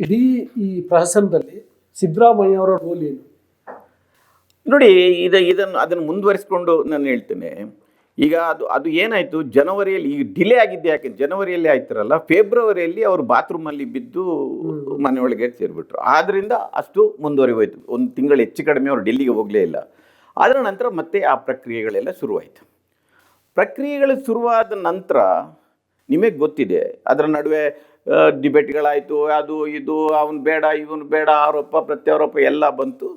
ಇಡೀ ಈ ಪ್ರಹಸನದಲ್ಲಿ ಸಿದ್ದರಾಮಯ್ಯ ಅವರ ರೋಲ್ ಏನು? ನೋಡಿ ಇದು ಇದನ್ನು ಅದನ್ನು ಮುಂದುವರಿಸಿಕೊಂಡು ನಾನು ಹೇಳ್ತೇನೆ. ಈಗ ಅದು ಅದು ಏನಾಯಿತು? ಜನವರಿಯಲ್ಲಿ ಈಗ ಡಿಲೇ ಆಗಿದ್ದೆ ಯಾಕೆ? ಜನವರಿಯಲ್ಲಿ ಆಯ್ತಾರಲ್ಲ ಫೆಬ್ರವರಿಯಲ್ಲಿ ಅವರು ಬಾತ್ರೂಮಲ್ಲಿ ಬಿದ್ದು ಮನೆಯೊಳಗೆ ಸೇರಿಬಿಟ್ರು. ಆದ್ದರಿಂದ ಅಷ್ಟು ಮುಂದುವರಿಯೋಯ್ತು ಒಂದು ತಿಂಗಳು ಹೆಚ್ಚು ಕಡಿಮೆ ಅವರು ಡೆಲ್ಲಿಗೆ ಹೋಗಲೇ ಇಲ್ಲ. ಅದರ ನಂತರ ಮತ್ತೆ ಆ ಪ್ರಕ್ರಿಯೆಗಳೆಲ್ಲ ಶುರುವಾಯಿತು. ಪ್ರಕ್ರಿಯೆಗಳು ಶುರುವಾದ ನಂತರ ನಿಮಗೆ ಗೊತ್ತಿದೆ. ಅದರ ನಡುವೆ ಡಿಬೇಟ್ಗಳಾಯಿತು ಅದು ಇದು ಅವನು ಬೇಡ ಇವನು ಬೇಡ ಆರೋಪ ಪ್ರತ್ಯಾರೋಪ ಎಲ್ಲ ಬಂತು.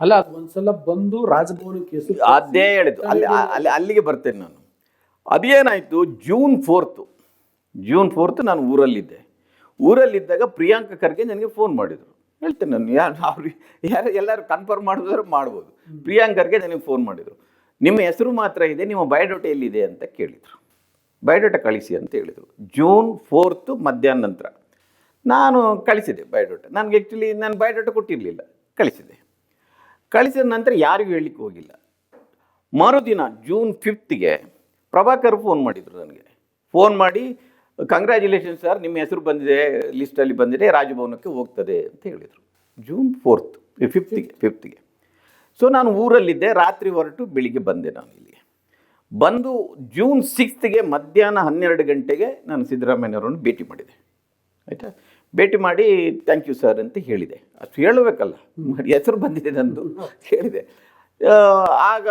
ಅಲ್ಲ ಅದು ಒಂದ್ಸಲ ಬಂದು ರಾಜಭವನ ಕೇಸು ಅದೇ ಹೇಳಿದ್ದು. ಅಲ್ಲಿ ಅಲ್ಲಿ ಅಲ್ಲಿಗೆ ಬರ್ತೇನೆ ನಾನು. ಅದೇನಾಯಿತು ಜೂನ್ ಫೋರ್ತು ಜೂನ್ ಫೋರ್ತ್ ನಾನು ಊರಲ್ಲಿದ್ದೆ. ಊರಲ್ಲಿದ್ದಾಗ ಪ್ರಿಯಾಂಕ ಖರ್ಗೆ ನನಗೆ ಫೋನ್ ಮಾಡಿದರು. ಹೇಳ್ತೇನೆ ನಾನು ಯಾರು ಅವ್ರು ಯಾರು ಎಲ್ಲರೂ ಕನ್ಫರ್ಮ್ ಮಾಡಿದ್ರೆ ಮಾಡ್ಬೋದು. ಪ್ರಿಯಾಂಕ ಖರ್ಗೆ ನನಗೆ ಫೋನ್ ಮಾಡಿದರು. ನಿಮ್ಮ ಹೆಸರು ಮಾತ್ರ ಇದೆ ನಿಮ್ಮ ಬಯೋಡೋಟೆ ಎಲ್ಲಿದೆ ಅಂತ ಕೇಳಿದರು. ಬಯೋಡೇಟಾ ಕಳಿಸಿ ಅಂತ ಹೇಳಿದರು. ಜೂನ್ ಫೋರ್ತು ಮಧ್ಯಾಹ್ನ ನಂತರ. ನಾನು ಕಳಿಸಿದೆ ಬಯೋಡೇಟಾ. ನನಗೆ ಆ್ಯಕ್ಚುಲಿ ನಾನು ಬಯೋಡೇಟಾ ಕೊಟ್ಟಿರಲಿಲ್ಲ. ಕಳಿಸಿದೆ. ಕಳಿಸಿದ ನಂತರ ಯಾರಿಗೂ ಹೇಳಲಿಕ್ಕೆ ಹೋಗಿಲ್ಲ. ಮರುದಿನ ಜೂನ್ ಫಿಫ್ತ್ಗೆ ಪ್ರಭಾಕರ್ ಫೋನ್ ಮಾಡಿದರು ನನಗೆ. ಫೋನ್ ಮಾಡಿ ಕಂಗ್ರ್ಯಾಚುಲೇಷನ್ ಸರ್ ನಿಮ್ಮ ಹೆಸರು ಬಂದಿದೆ ಲಿಸ್ಟಲ್ಲಿ ಬಂದಿದೆ, ರಾಜಭವನಕ್ಕೆ ಹೋಗ್ತದೆ ಅಂತ ಹೇಳಿದರು. ಜೂನ್ ಫೋರ್ತ್, ಫಿಫ್ತಿಗೆ, ಫಿಫ್ತ್ಗೆ. ಸೊ ನಾನು ಊರಲ್ಲಿದ್ದೆ, ರಾತ್ರಿ ಹೊರಟು ಬೆಳಿಗ್ಗೆ ಬಂದೆ ನಾನು ಇಲ್ಲಿಗೆ ಬಂದು ಜೂನ್ ಸಿಕ್ಸ್ತ್ಗೆ ಮಧ್ಯಾಹ್ನ ಹನ್ನೆರಡು ಗಂಟೆಗೆ ನಾನು ಸಿದ್ದರಾಮಯ್ಯನವರನ್ನು ಭೇಟಿ ಮಾಡಿದೆ. ಆಯಿತಾ? ಭೇಟಿ ಮಾಡಿ ಥ್ಯಾಂಕ್ ಯು ಸರ್ ಅಂತ ಹೇಳಿದೆ. ಅಷ್ಟು ಹೇಳಬೇಕಲ್ಲ. ಹೆಸರು ಬಂದಿದೆ ನಂದು. ಹೇಳಿದೆ. ಆಗ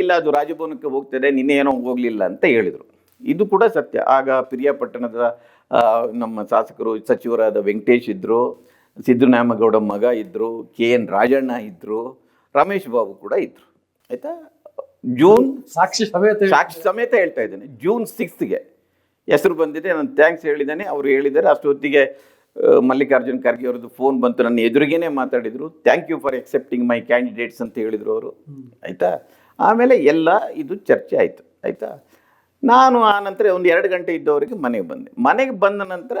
ಇಲ್ಲ ಅದು ರಾಜಭವನಕ್ಕೆ ಹೋಗ್ತದೆ ನಿನ್ನೆ ಏನೋ ಹೋಗಲಿಲ್ಲ ಅಂತ ಹೇಳಿದರು. ಇದು ಕೂಡ ಸತ್ಯ. ಆಗ ಪಿರಿಯಾಪಟ್ಟಣದ ನಮ್ಮ ಶಾಸಕರು ಸಚಿವರಾದ ವೆಂಕಟೇಶ್ ಇದ್ದರು ಸಿದ್ದರಾಮಗೌಡ ಮಗ ಇದ್ದರು ಕೆ ಎನ್ ರಾಜಣ್ಣ ಇದ್ದರು ರಮೇಶ್ ಬಾಬು ಕೂಡ ಇದ್ದರು ಆಯಿತಾ? ಜೂನ್ ಸಾಕ್ಷಿ ಸಮೇತ ಸಾಕ್ಷಿ ಸಮೇತ ಹೇಳ್ತಾ ಇದ್ದೇನೆ. ಜೂನ್ ಸಿಕ್ಸ್ತ್ಗೆ ಹೆಸರು ಬಂದಿದೆ. ನಾನು ಥ್ಯಾಂಕ್ಸ್ ಹೇಳಿದ್ದೇನೆ. ಅವರು ಹೇಳಿದ್ದಾರೆ. ಅಷ್ಟೊತ್ತಿಗೆ ಮಲ್ಲಿಕಾರ್ಜುನ್ ಖರ್ಗೆ ಅವರದ್ದು ಫೋನ್ ಬಂತು. ನನ್ನ ಎದುರಿಗೇನೆ ಮಾತಾಡಿದರು. Thank you for excepting my candidates ಅಂತ ಹೇಳಿದರು ಅವರು. ಆಯಿತಾ? ಆಮೇಲೆ ಎಲ್ಲ ಇದು ಚರ್ಚೆ ಆಯಿತು. ಆಯಿತಾ? ನಾನು ಆ ನಂತರ ಒಂದು ಎರಡು ಗಂಟೆ ಇದ್ದವರಿಗೆ ಮನೆಗೆ ಬಂದೆ. ಮನೆಗೆ ಬಂದ ನಂತರ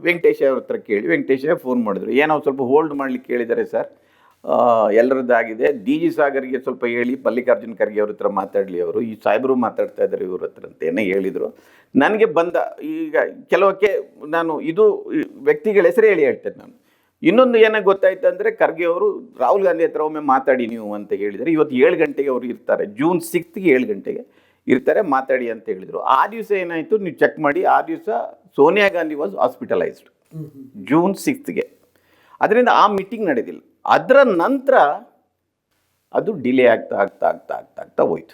ವೆಂಕಟೇಶ ಅವ್ರ ಹತ್ರ ಕೇಳಿ. ವೆಂಕಟೇಶ ಫೋನ್ ಮಾಡಿದ್ರು. ಏನೋ ಸ್ವಲ್ಪ ಹೋಲ್ಡ್ ಮಾಡ್ಲಿಕ್ಕೆ ಕೇಳಿದ್ದಾರೆ ಸರ್. ಎಲ್ಲರದ್ದಾಗಿದೆ. ಡಿ ಜಿ ಸಾಗರ್ಗೆ ಸ್ವಲ್ಪ ಹೇಳಿ ಮಲ್ಲಿಕಾರ್ಜುನ್ ಖರ್ಗೆ ಅವ್ರ ಹತ್ರ ಮಾತಾಡಲಿ ಅವರು. ಈ ಸಾಹೇಬರು ಮಾತಾಡ್ತಾ ಇದ್ದಾರೆ ಇವ್ರ ಹತ್ರ ಅಂತ ಏನೋ ಹೇಳಿದರು. ನನಗೆ ಬಂದ ಈಗ ಕೆಲವಕ್ಕೆ ನಾನು ಇದು ವ್ಯಕ್ತಿಗಳ ಹೆಸರು ಹೇಳಿ ಹೇಳ್ತೇನೆ ನಾನು. ಇನ್ನೊಂದು ಏನಾಗ ಗೊತ್ತಾಯ್ತು ಅಂದರೆ ಖರ್ಗೆ ಅವರು ರಾಹುಲ್ ಗಾಂಧಿ ಹತ್ರ ಒಮ್ಮೆ ಮಾತಾಡಿ ನೀವು ಅಂತ ಹೇಳಿದರೆ. ಇವತ್ತು ಏಳು ಗಂಟೆಗೆ ಅವರು ಇರ್ತಾರೆ. ಜೂನ್ ಸಿಕ್ಸ್ತ್ಗೆ ಏಳು ಗಂಟೆಗೆ ಇರ್ತಾರೆ ಮಾತಾಡಿ ಅಂತ ಹೇಳಿದರು. ಆ ದಿವಸ ಏನಾಯಿತು ನೀವು ಚೆಕ್ ಮಾಡಿ ಆ ದಿವಸ Sonia Gandhi was hospitalized June ಸಿಕ್ಸ್ತ್ಗೆ. ಅದರಿಂದ ಆ ಮೀಟಿಂಗ್ ನಡೆದಿಲ್ಲ. ಅದರ ನಂತರ ಅದು ಡಿಲೇ ಆಗ್ತಾ ಆಗ್ತಾ ಆಗ್ತಾ ಆಗ್ತಾ ಆಗ್ತಾ ಹೋಯ್ತು.